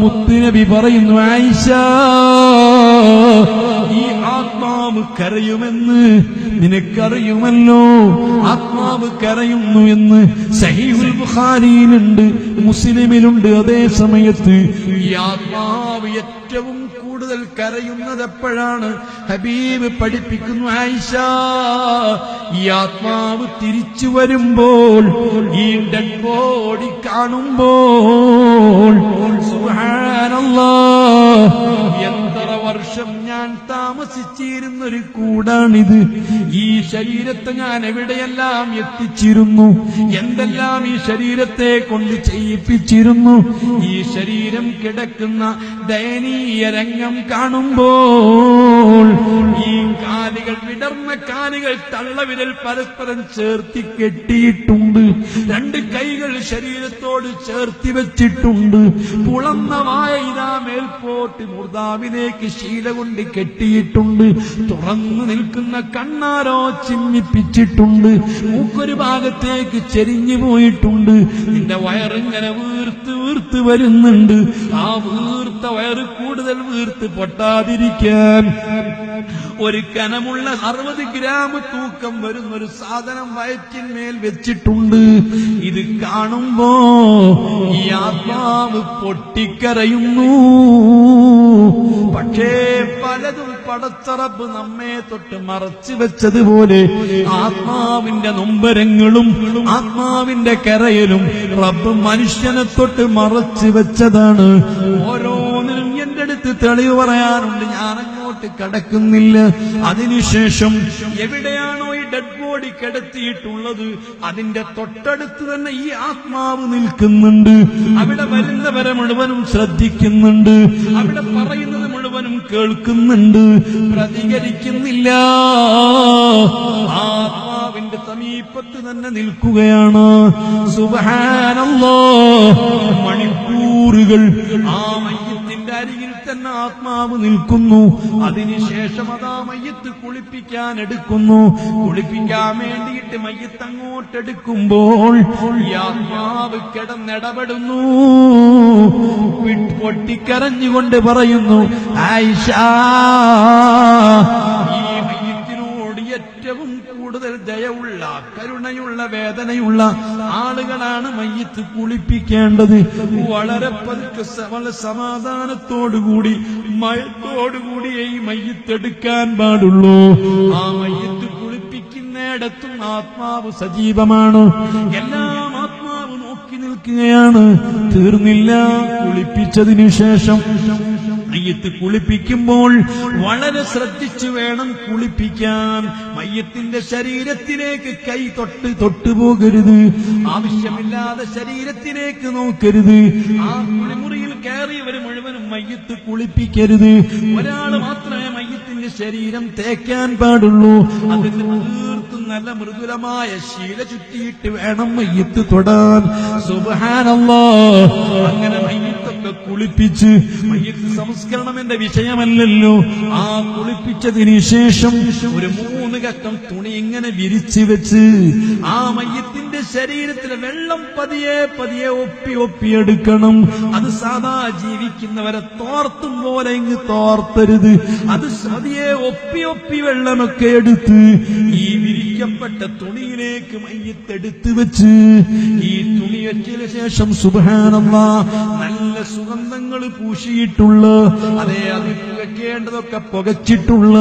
മുത്തുനബി പറയുന്നു ആയിഷ ഈ ആത്മാവ് നിനക്കറിയുമല്ലോ. ആത്മാവ് കരയുന്നു എന്ന് സഹീഹുൽ ബുഖാരിയിലുണ്ട് മുസ്ലിമിലുണ്ട് അതേ സമയത്ത്. ഈ ആത്മാവ് ഏറ്റവും കൂടുതൽ കരയുന്നത് എപ്പോഴാണ് ഹബീബ് പഠിപ്പിക്കുന്നു ആയിഷ ഈ ആത്മാവ് തിരിച്ചു വരുമ്പോൾ ഈ ഡെഡ് ബോഡി കാണുമ്പോൾ സുബ്ഹാനല്ലാ എത്ര വർഷം ഞാൻ താമസിച്ചിരുന്നൊരു കൂടാണിത്. ഈ ശരീരത്തെ ഞാൻ എവിടെയെല്ലാം എത്തിച്ചിരുന്നു? എന്തെല്ലാം ഈ ശരീരത്തെ കൊണ്ട് ചെയ്യിപ്പിച്ചിരുന്നു? ഈ ശരീരം കിടക്കുന്ന ദയനീയ രംഗം കാണുമ്പോൾ ഈ കാലുകൾ വിടർന്ന കാലുകൾ തള്ളവിരൽ പരസ്പരം ചേർത്തി കെട്ടിയിട്ടുണ്ട്. രണ്ട് കൈകൾ ശരീരത്തോട് ചേർത്തി വെച്ചിട്ടുണ്ട്. പുളന്ന വായ ഇതാ മേൽപോട്ട് മുർദാവിലേക്ക് ശീല കൊണ്ട് കെട്ടിയിട്ടുണ്ട്. തുറന്നു നിൽക്കുന്ന കണ്ണാരോ ചിമ്മിപ്പിച്ചിട്ടുണ്ട് മൂക്കൊരു ഭാഗത്തേക്ക് ചെരിഞ്ഞു പോയിട്ടുണ്ട്. നിന്റെ വയറിങ്ങനെ വീർത്ത് വീർത്ത് വരുന്നുണ്ട്. ആ വീർത്ത വയറ് കൂടുതൽ വീർത്ത് പൊട്ടാതിരിക്കാൻ. ഒരു കനമുള്ള അറുപത് ഗ്രാം തൂക്കം വരുന്ന ഒരു സാധനം വയറ്റിന്മേൽ വെച്ചിട്ടുണ്ട്. ഇത് കാണുമ്പോ ഈ ആത്മാവ് പൊട്ടിക്കരയുന്നു. പക്ഷേ പലതും പടച്ചറപ്പ് നമ്മെ തൊട്ട് മറച്ചു വെച്ചതുപോലെ ആത്മാവിന്റെ നൊമ്പരങ്ങളും ആത്മാവിന്റെ കരയലും റബ്ബ് മനുഷ്യനെ തൊട്ട് മറച്ചു വെച്ചതാണ്. ഓരോന്നിനും എന്റെ അടുത്ത് തെളിവ് പറയാനുണ്ട്. ഞാൻ അങ്ങോട്ട് കടക്കുന്നില്ല. അതിനുശേഷം എവിടെയാണോ ഈ ഡെഡ് ബോഡി കിടത്തിയിട്ടുള്ളത് അതിന്റെ തൊട്ടടുത്ത് തന്നെ ഈ ആത്മാവ് നിൽക്കുന്നുണ്ട്. അവിടെ വരുന്നവരെ മുഴുവനും ശ്രദ്ധിക്കുന്നുണ്ട്. അവിടെ പറയുന്നത് മുഴുവനും കേൾക്കുന്നുണ്ട്. പ്രതികരിക്കുന്നില്ല. ആത്മാവിന്റെ സമീപത്ത് തന്നെ നിൽക്കുകയാണ്. സുബഹാനല്ലോ മണിക്കൂറുകൾ ആ അരികിൽ തന്നെ ആത്മാവ് നിൽക്കുന്നു. അതിനുശേഷം അതാ മയ്യത്ത് കുളിപ്പിക്കാൻ എടുക്കുന്നു കുളിപ്പിക്കാൻ വേണ്ടിയിട്ട് മയ്യത്ത് അങ്ങോട്ടെടുക്കുമ്പോൾ ഈ ആത്മാവ് കിടന്നിടപെടുന്നു. പൊട്ടിക്കരഞ്ഞുകൊണ്ട് പറയുന്നു ആയിഷ ഈ കൂടുതൽ ദയവുള്ള കരുണയുള്ള വേദനയുള്ള ആളുകളാണ് മയ്യത്ത് കുളിപ്പിക്കേണ്ടത്. വളരെ പതുക്കെ വളരെ സമാധാനത്തോടുകൂടി മയത്തോടുകൂടി ഈ മയ്യത്തെടുക്കാൻ പാടുള്ളൂ. ആ മയ്യത്ത് കുളിപ്പിക്കുന്നിടത്തും ആത്മാവ് സജീവമാണ്. എല്ലാം ആത്മാവ് നോക്കി നിൽക്കുകയാണ്. തീർന്നില്ല കുളിപ്പിച്ചതിനു ശേഷം മയ്യത്ത് കുളിപ്പിക്കുമ്പോൾ വളരെ ശ്രദ്ധിച്ചു വേണം കുളിപ്പിക്കാൻ. മയ്യത്തിന്റെ ശരീരത്തിലേക്ക് കൈ തൊട്ട് തൊട്ടുപോകരുത് ആവശ്യമില്ലാതെ ശരീരത്തിലേക്ക് നോക്കരുത്. ആ കുളിമുറിയിൽ കയറിയവർ മുഴുവനും മയ്യത്ത് കുളിപ്പിക്കരുത്. ഒരാൾ മാത്രമേ മയ്യത്തിന്റെ ശരീരം തേക്കാൻ പാടുള്ളൂ. അതിന് തീർത്തും നല്ല മൃദുലമായ ശീല ചുറ്റിയിട്ട് വേണം മയ്യത്ത് തൊടാൻ. സുബഹാനല്ലോ. അങ്ങനെ മയ്യത്തൊക്കെ കുളിപ്പിച്ച്. മയ്യത്ത് സംസ്കരണം എന്റെ വിഷയമല്ലല്ലോ. ആ കുളിപ്പിച്ചതിന് ശേഷം ഒരു മൂന്ന് ഘട്ടം തുണി ഇങ്ങനെ വിരിച്ചു വെച്ച് ആ മയ്യത്തിന്റെ ശരീരത്തിൽ വെള്ളം പതിയെ പതിയെ ഒപ്പി ഒപ്പിയെടുക്കണം അത് സാധാ ജീവിക്കുന്നവരെ തോർത്തും പോലെ ഇങ്ങ് തോർത്തരുത്. അത് പതിയെ ഒപ്പി ഒപ്പി വെള്ളമൊക്കെ എടുത്ത് ഈ വിരിക്കപ്പെട്ട തുണിയിലേക്ക് മയ്യത്തെടുത്ത് വെച്ച് ഈ തുണി വെച്ചതിന് ശേഷം സുബാനമ്മ നല്ല സുഗന്ധങ്ങൾ പൂശിയിട്ടുള്ള അതേ അത് പുകയ്ക്കേണ്ടതൊക്കെ പുകച്ചിട്ടുള്ള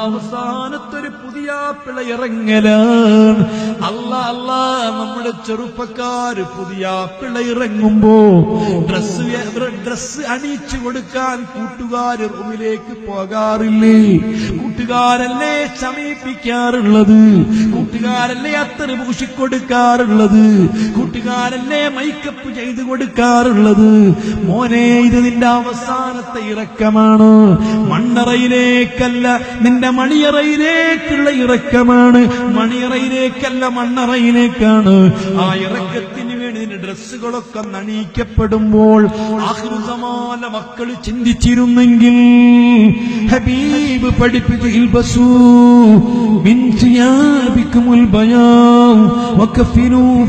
അവസാനത്തൊരു പുതിയ പിള ഇറങ്ങലാണ്. അല്ല അല്ല നമ്മുടെ ചെറുപ്പക്കാര് പുതിയ പിള്ള ഇറങ്ങുമ്പോ ഡ്രസ് ഡ്രസ് അണിയിച്ചു കൊടുക്കാൻ കൂട്ടുകാര് റൂമിലേക്ക് പോകാറില്ലേ? കൂട്ടുകാരല്ലേ സമീപിക്കാറുള്ളത്? കൂട്ടുകാരല്ലേ അത്ര പൂശിക്കൊടുക്കാറുള്ളത്? കൂട്ടുകാരല്ലേ മൈക്കപ്പ് ചെയ്തു കൊടുക്കാറുള്ളത്? മോനെ ഇത് നിന്റെ അവസാനത്തെ ഇറക്കമാണ്. മണ്ണറയിലേക്കല്ല നിന്റെ മണിയറയിലേക്കുള്ള ഇറക്കമാണ്. മണിയറയിലേക്കല്ല മണ്ണറയിലേക്കാണ് ആ ഇറക്കത്തിന് വേണ്ടി ഡ്രസ്സുകളൊക്കെ നണിയിക്കപ്പെടുമ്പോൾ ആഹൃതമാല മക്കൾ ചിന്തിച്ചിരുന്നെങ്കിൽ ഹബീബ് പഠിപ്പിച്ച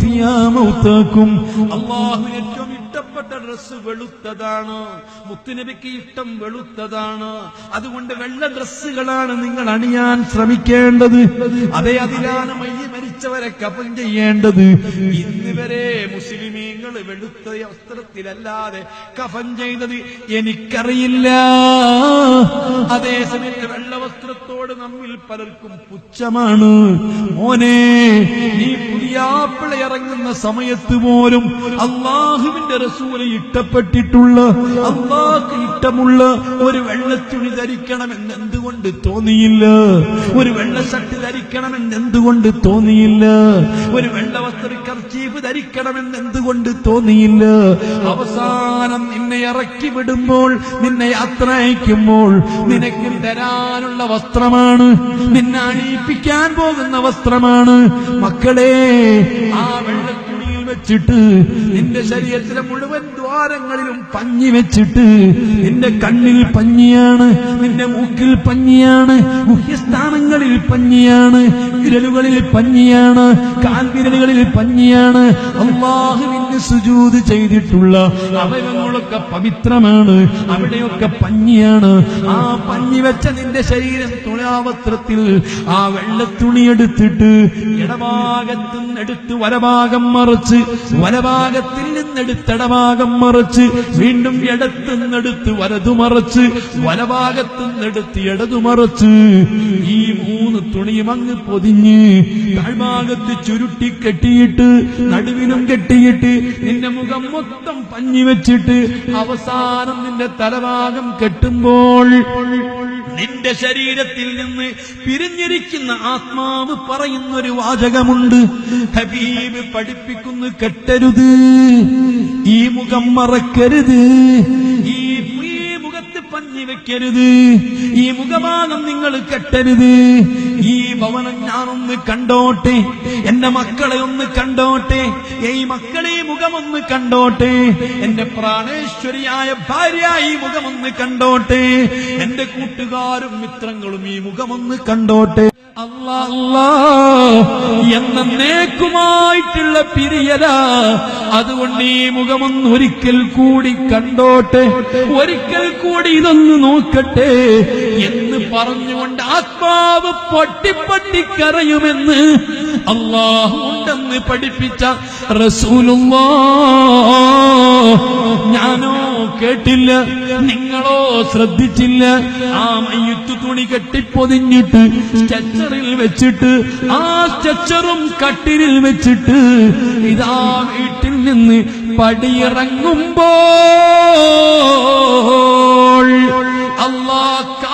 ഫിയാ മൗതാക്കും അല്ലാഹുവിന് ഏറ്റവും ഇഷ്ടപ്പെട്ട ഡ്രസ്സ് വെളുത്തതാണ്. മുത്തുനബിക്ക് ഇഷ്ടം വെളുത്തതാണ്. അതുകൊണ്ട് വെള്ള ഡ്രസ്സുകളാണ് നിങ്ങൾ അണിയാൻ ശ്രമിക്കേണ്ടത്. അതേ അതിലാണ് മയ്യ മരിച്ചവരെ കഫൻ ചെയ്യേണ്ടത്. ഇന്ന് വരെ മുസ്ലിമീങ്ങൾ വെളുത്ത വസ്ത്രത്തിലല്ലാതെ കഫൻ ചെയ്തത് എനിക്കറിയില്ല. അതേസമയത്ത് വെള്ള വസ്ത്രത്തോട് നമ്മിൽ പലർക്കും പുച്ഛമാണ്. മോനെ നീ പുതിയാപ്പിള ഇറങ്ങുന്ന സമയത്ത് പോലും അള്ളാഹുവിന്റെ റസൂൽ ഇട്ടപ്പെട്ടിട്ടുള്ള അള്ളാഹ് ഇഷ്ടമുള്ള ഒരു വെള്ളത്തുണി ധരിക്കണമെന്ന് എന്തുകൊണ്ട് തോന്നിയില്ല? ഒരു വെള്ള ഷർട്ട് ധരിക്കണമെന്ന് എന്തുകൊണ്ട് തോന്നിയില്ല? ഒരു വെള്ള വസ്ത്ര കർച്ചീഫ് ധരിക്കണമെന്ന് എന്തുകൊണ്ട് തോന്നിയില്ല? അവസാനം നിന്നെ ഇറക്കി വിടുമ്പോൾ നിന്നെ യാത്ര അയക്കുമ്പോൾ നിനക്ക് തരാനുള്ള വസ്ത്രമാണ് നിന്നെ അണിയിപ്പിക്കാൻ പോകുന്ന വസ്ത്രമാണ്. മക്കളെ ആ വെള്ളത്തുണിയിൽ വെച്ചിട്ട് നിന്റെ ശരീരത്തിലെ മുഴുവൻ ദ്വാരങ്ങളിലും പഞ്ഞി വെച്ചിട്ട് നിന്റെ കണ്ണിൽ പഞ്ഞിയാണ് നിന്റെ മൂക്കിൽ പഞ്ഞിയാണ് മുഖ്യസ്ഥാനങ്ങളിൽ പഞ്ഞിയാണ് വിരലുകളിൽ പഞ്ഞിയാണ് കാൽവിരലുകളിൽ പഞ്ഞിയാണ്. അള്ളാഹുവിന് സുജൂത് ചെയ്തിട്ടുള്ള അവയവങ്ങളൊക്കെ പവിത്രമാണ് അവിടെയൊക്കെ പഞ്ഞിയാണ്. ആ പഞ്ഞി വെച്ച നിന്റെ ശരീരം തുലാവസ്ത്രത്തിൽ ആ വെള്ളത്തുണി എടുത്തിട്ട് ഇടഭാഗത്തു നിന്നെടുത്ത് വലഭാഗം മറച്ച് വലഭാഗത്തിൽ നിന്നെടുത്ത് ഇടഭാഗം മറച്ച് വീണ്ടും ഇടത്തു നിന്നെടുത്ത് വലതു മറച്ച് വലഭാഗത്തു നിന്നെടുത്ത് ഇടതു മറച്ച് ഈ തുണിയും അങ്ങ് പൊതിഞ്ഞ് താഴ്ഭാഗത്ത് ചുരുട്ടി കെട്ടിയിട്ട് നടുവിനും കെട്ടിയിട്ട് നിന്റെ മുഖം മൊത്തം പഞ്ഞി വെച്ചിട്ട് അവസാനം നിന്റെ തലഭാഗം കെട്ടുമ്പോൾ നിന്റെ ശരീരത്തിൽ നിന്ന് പിരിഞ്ഞിരിക്കുന്ന ആത്മാവ് പറയുന്ന ഒരു വാചകമുണ്ട്. ഹബീബ് പഠിപ്പിക്കുന്നു കെട്ടരുത് ഈ മുഖം മറക്കരുത് പഞ്ഞി വെക്കരുത്. ഈ മുഖഭാഗം നിങ്ങൾ കെട്ടരുത്. ഈ ഭവനം ഞാനൊന്ന് കണ്ടോട്ടെ. എന്റെ മക്കളെ ഒന്ന് കണ്ടോട്ടെ. ഈ മക്കളെ മുഖമൊന്ന് കണ്ടോട്ടെ. എന്റെ പ്രാണേശ്വരിയായ ഭാര്യ ഈ മുഖമൊന്ന് കണ്ടോട്ടെ. എന്റെ കൂട്ടുകാരും മിത്രങ്ങളും ഈ മുഖമൊന്ന് കണ്ടോട്ടെ. എന്നേക്കുമായിട്ടുള്ള പിരിയത അതുകൊണ്ട് ഈ മുഖമൊന്ന് ഒരിക്കൽ കൂടി കണ്ടോട്ടെ. ഒരിക്കൽ കൂടി ഇതൊന്ന് നോക്കട്ടെ എന്ന് പറഞ്ഞുകൊണ്ട് ആത്മാവ് പൊട്ടിപ്പൊട്ടി കരയുമെന്ന് അള്ളാഹു ഉണ്ടെന്ന് പഠിപ്പിച്ച റസൂലുള്ളാ. ഞാനോ കേട്ടില്ല. നിങ്ങളോ ശ്രദ്ധിച്ചില്ല. ആ മയ്യത്ത് തുണി കെട്ടിപ്പൊതിഞ്ഞിട്ട് സ്ട്രെച്ചറിൽ വെച്ചിട്ട് ആ സ്ട്രെച്ചറും കട്ടിലിൽ വെച്ചിട്ട് ഇതാ വീട്ടിൽ നിന്ന് പടിയിറങ്ങുമ്പോൾ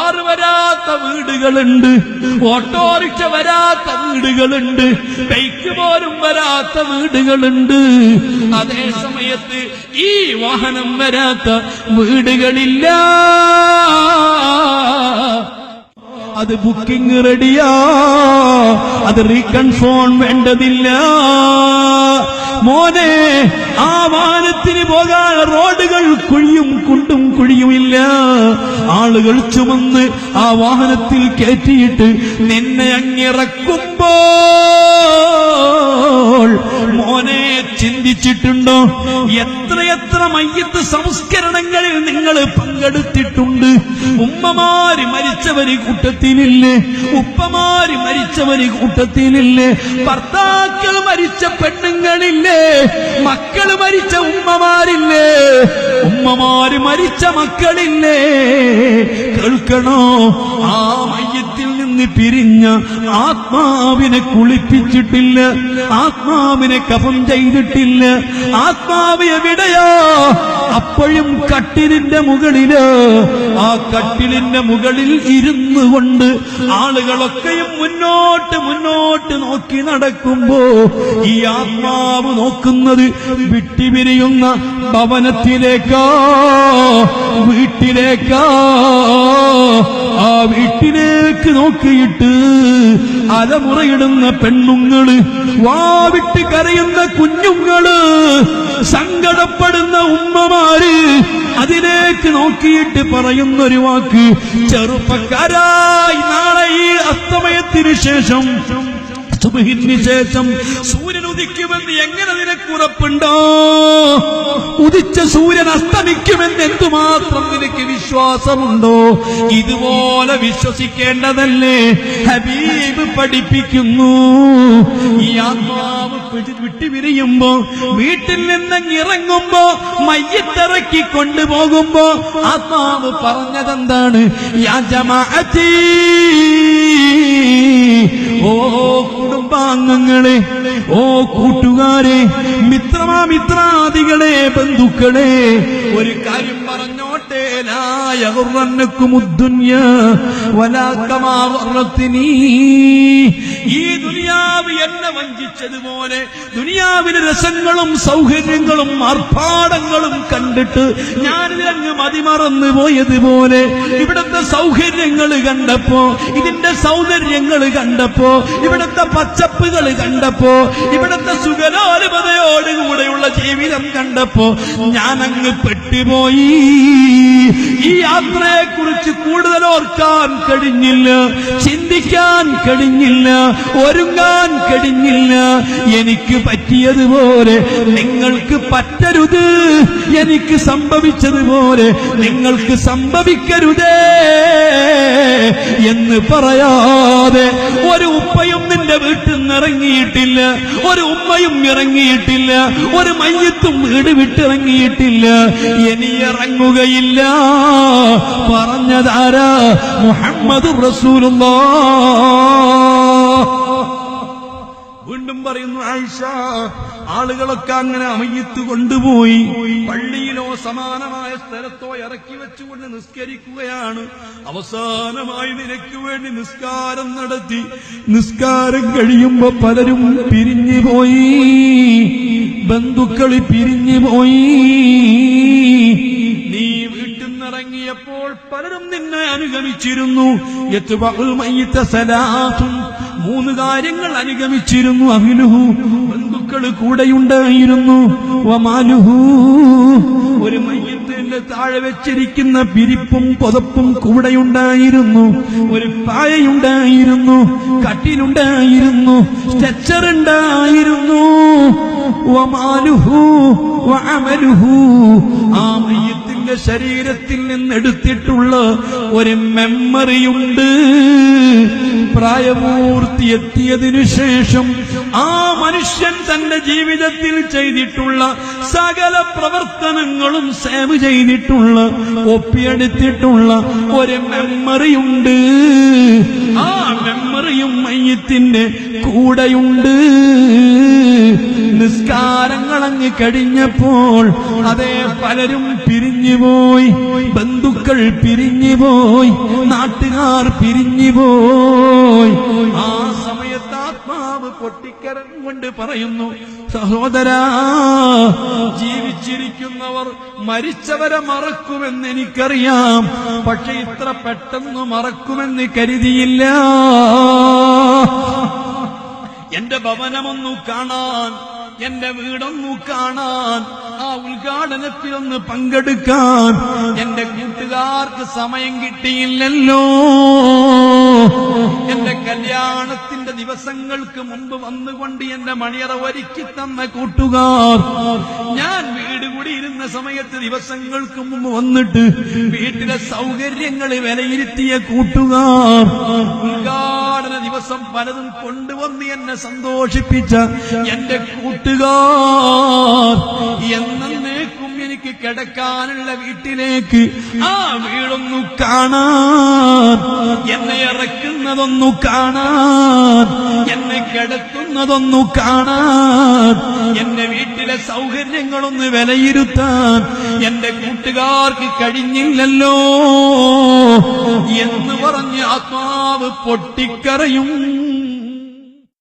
കാർ വരാത്ത വീടുകളുണ്ട്. ഓട്ടോറിക്ഷ വരാത്ത വീടുകളുണ്ട്. ബൈക്ക് പോലും വരാത്ത വീടുകളുണ്ട്. അതേ സമയത്ത് ഈ വാഹനം വരാത്ത വീടുകളില്ല. അത് ബുക്കിംഗ് റെഡിയാ അത് റീകൺഫോൺ വേണ്ടതില്ല. മോനെ ആ വാനത്തിന് പോകാൻ റോഡുകൾ കുഴിയും കുണ്ടും കുഴിയുമില്ല. ആളുകൾ ചുമന്ന് ആ വാഹനത്തിൽ കയറ്റിയിട്ട് നിന്നെ അങ്ങിറക്കുമ്പോൾ ചിന്തിച്ചിട്ടുണ്ടോ? എത്രയെത്ര മയ്യത്ത് സംസ്കരണങ്ങളിൽ നിങ്ങൾ പങ്കെടുത്തിട്ടുണ്ട്? ഉമ്മമാര് മരിച്ചവര് കൂട്ടത്തിലില്ലേ? ഉപ്പമാര് മരിച്ചവര് കൂട്ടത്തിലില്ലേ? ഭർത്താക്കൾ മരിച്ച പെണ്ണുങ്ങളില്ലേ? മക്കൾ മരിച്ച ഉമ്മമാരില്ലേ? ഉമ്മമാര് മരിച്ച മക്കളില്ലേ? കേൾക്കണോ? ആ മയ്യത്തിൽ നിന്ന് പിരിഞ്ഞ് ആത്മാവിനെ കുളിപ്പിച്ചിട്ടില്ല ആത്മാവിനെ കഫം ചെയ്തിട്ടില്ല. ആത്മാവ് എവിടെയാ അപ്പോഴും കട്ടിലിന്റെ മുകളിൽ ആ കട്ടിലിന്റെ മുകളിൽ ഇരുന്നു കൊണ്ട് ആളുകളൊക്കെയും മുന്നോട്ട് മുന്നോട്ട് നോക്കി നടക്കുമ്പോ ഈ ആത്മാവ് നോക്കുന്നത് വിട്ടിപിരിയുന്ന ഭവനത്തിലേക്കാ വീട്ടിലേക്കാ. ആ വീട്ടിലേക്ക് നോക്കിയിട്ട് അലമുറയിടുന്ന പെണ്ണുങ്ങൾ വാവിട്ട് കരയുന്ന കുഞ്ഞുങ്ങൾ സങ്കടപ്പെടുന്ന ഉമ്മമാര് അതിലേക്ക് നോക്കിയിട്ട് പറയുന്നൊരു വാക്ക്. ചെറുപ്പക്കാരായി നാളെ ഈ അസ്തമയത്തിന് ശേഷം ശേഷം സൂര്യൻ ഉദിക്കുമെന്ന് എങ്ങനെ നിനക്ക് ഉറപ്പുണ്ടോ ഉദിച്ച സൂര്യൻ അസ്തമിക്കുമെന്ന് എന്തുമാത്രം നിനക്ക് വിശ്വാസമുണ്ടോ? ഇതുപോലെ വിശ്വസിക്കേണ്ടതല്ലേ? ഹബീബ് പഠിപ്പിക്കുന്നു. ഈ ആത്മാവ് വിട്ടുപിരിയുമ്പോ വീട്ടിൽ നിന്നങ്ങ് ഇറങ്ങുമ്പോ മയ്യത്തിറക്കി കൊണ്ടുപോകുമ്പോ ആത്മാവ് പറഞ്ഞതെന്താണ്? യാ ജമാഅത്തീ. ഓ കുടുംബാംഗങ്ങളെ ഓ കൂട്ടുകാരെ മിത്രമാ മിത്രാദികളെ ബന്ധുക്കളെ ഒരു കാര്യം പറഞ്ഞോട്ടെ كما غرتني ഈ ദുനിയാവ് എന്നെ വഞ്ചിച്ചതുപോലെ ദുനിയാവിലെ രസങ്ങളും സൗകര്യങ്ങളും ആർഭാടങ്ങളും കണ്ടിട്ട് ഞാൻ അങ്ങ് മതിമറന്നു പോയതുപോലെ ഇവിടുത്തെ സൗകര്യങ്ങൾ കണ്ടപ്പോ ഇതിന്റെ സൗന്ദര്യങ്ങൾ കണ്ടപ്പോ ഇവിടുത്തെ പച്ചപ്പുകൾ കണ്ടപ്പോ ഇവിടുത്തെ സുഖലോലുപതയോടുകൂടെയുള്ള ജീവിതം കണ്ടപ്പോ ഞാൻ അങ്ങ് പെട്ടുപോയി. ഈ യാത്രയെ കുറിച്ച് കൂടുതൽ ഓർക്കാൻ കഴിഞ്ഞില്ല ചിന്തിക്കാൻ കഴിഞ്ഞില്ല ഒരുങ്ങാൻ കഴിഞ്ഞില്ല. എനിക്ക് പറ്റിയതുപോലെ നിങ്ങൾക്ക് പറ്റരുത്. എനിക്ക് സംഭവിച്ചതുപോലെ നിങ്ങൾക്ക് സംഭവിക്കരുതേ എന്ന് പറയാതെ ഒരു ഉപ്പയും നിന്റെ വീട്ടിൽ ഇറങ്ങിയിട്ടില്ല. ഒരു ഉമ്മയും ഇറങ്ങിയിട്ടില്ല. ഒരു മയ്യത്തും വീട് വിട്ടിറങ്ങിയിട്ടില്ല. ഇനി ഇറങ്ങുകയില്ല. പറഞ്ഞതാരാ? മുഹമ്മദ് റസൂലുള്ള. വീണ്ടും പറയുന്നു ആയിഷ ആളുകളൊക്കെ അങ്ങനെ അമയ്യത്ത് കൊണ്ടുപോയി. പള്ളിയിലോ സമാനമായ സ്ഥലത്തോ ഇറക്കി വെച്ചുകൊണ്ട് നിസ്കരിക്കുകയാണ്. അവസാനമായി നിനക്ക് വേണ്ടി നിസ്കാരം നടത്തി. നിസ്കാരം കഴിയുമ്പോ പലരും പിരിഞ്ഞു പോയി. ബന്ധുക്കളി പിരിഞ്ഞു പോയി. നീ വീട്ടിൽ നിന്നിറങ്ങിയപ്പോൾ പലരും നിന്നെ അനുഗമിച്ചിരുന്നു. മൂന്ന് കാര്യങ്ങൾ അനുഗമിച്ചിരുന്നു. അഹിലുഹു ബന്ധുക്കൾ കൂടെയുണ്ടായിരുന്നു. ഒരു മയ്യത്തിന്റെ താഴെ വെച്ചിരിക്കുന്ന പിരിപ്പും പുതപ്പും കൂടെയുണ്ടായിരുന്നു. ഒരു പായയുണ്ടായിരുന്നു. കട്ടിലുണ്ടായിരുന്നു. സ്ട്രെച്ചർ ഉണ്ടായിരുന്നു ആ മയ്യത്തിന്റെ ശരീരത്തിൽ നിന്നെടുത്തിട്ടുള്ള ഒരു മെമ്മറിയുണ്ട്. പ്രായപൂർത്തിയെത്തിയതിനു ശേഷം ആ മനുഷ്യൻ തന്റെ ജീവിതത്തിൽ ചെയ്തിട്ടുള്ള സകല പ്രവർത്തനങ്ങളും സേവ് ചെയ്തിട്ടുള്ള ഒപ്പിയെടുത്തിട്ടുള്ള ഒരു മെമ്മറിയുണ്ട് ആ മെമ്മറിയും മയ്യത്തിന്റെ കൂടെയുണ്ട്. നിസ്കാരങ്ങളങ്ങ് കഴിഞ്ഞപ്പോൾ അതേ പലരും പിരിഞ്ഞുപോയി. ബന്ധുക്കൾ പിരിഞ്ഞുപോയി നാട്ടുകാർ പിരിഞ്ഞുപോയി. ആ സമയത്ത് ആത്മാവ് പൊട്ടിക്കരം കൊണ്ട് പറയുന്നു സഹോദരാ ജീവിച്ചിരിക്കുന്നവർ മരിച്ചവരെ മറക്കുമെന്ന് എനിക്കറിയാം പക്ഷെ ഇത്ര പെട്ടെന്ന് മറക്കുമെന്ന് കരുതിയില്ല. എന്റെ ഭവനമൊന്നു കാണാൻ എന്റെ വീടൊന്നു കാണാൻ ആ ഉദ്ഘാടനത്തിലൊന്ന് പങ്കെടുക്കാൻ. എന്റെ കൂട്ടുകാർക്ക് സമയം കിട്ടിയില്ലല്ലോ. എന്റെ കല്യാണത്തിന്റെ ദിവസങ്ങൾക്ക് മുമ്പ് വന്നുകൊണ്ട് എന്റെ മണിയറ ഒരുക്കി തന്ന കൂട്ടുകാർ. ഞാൻ വീട് കൂടി ഇരുന്ന സമയത്ത് ദിവസങ്ങൾക്ക് മുമ്പ് വന്നിട്ട് വീട്ടിലെ സൗകര്യങ്ങൾ വിലയിരുത്തിയ കൂട്ടുകാർ. ഉദ്ഘാടന ദിവസം പലതും കൊണ്ടുവന്ന് എന്നെ സന്തോഷിപ്പിച്ച എന്റെ കൂട്ടുകാർ. എന്നേക്കും എനിക്ക് കിടക്കാനുള്ള വീട്ടിലേക്ക് ആ വീടൊന്നു കാണാൻ എന്നെ ഇറക്കുന്നതൊന്നു കാണാൻ. എന്നെ കിടത്തുന്നതൊന്നു കാണാൻ. എന്റെ വീട്ടിലെ സൗകര്യങ്ങളൊന്ന് വിലയിരുത്താൻ. എന്റെ കൂട്ടുകാർക്ക് കഴിഞ്ഞില്ലല്ലോ എന്ന് പറഞ്ഞ് ആത്മാവ് പൊട്ടിക്കരയും.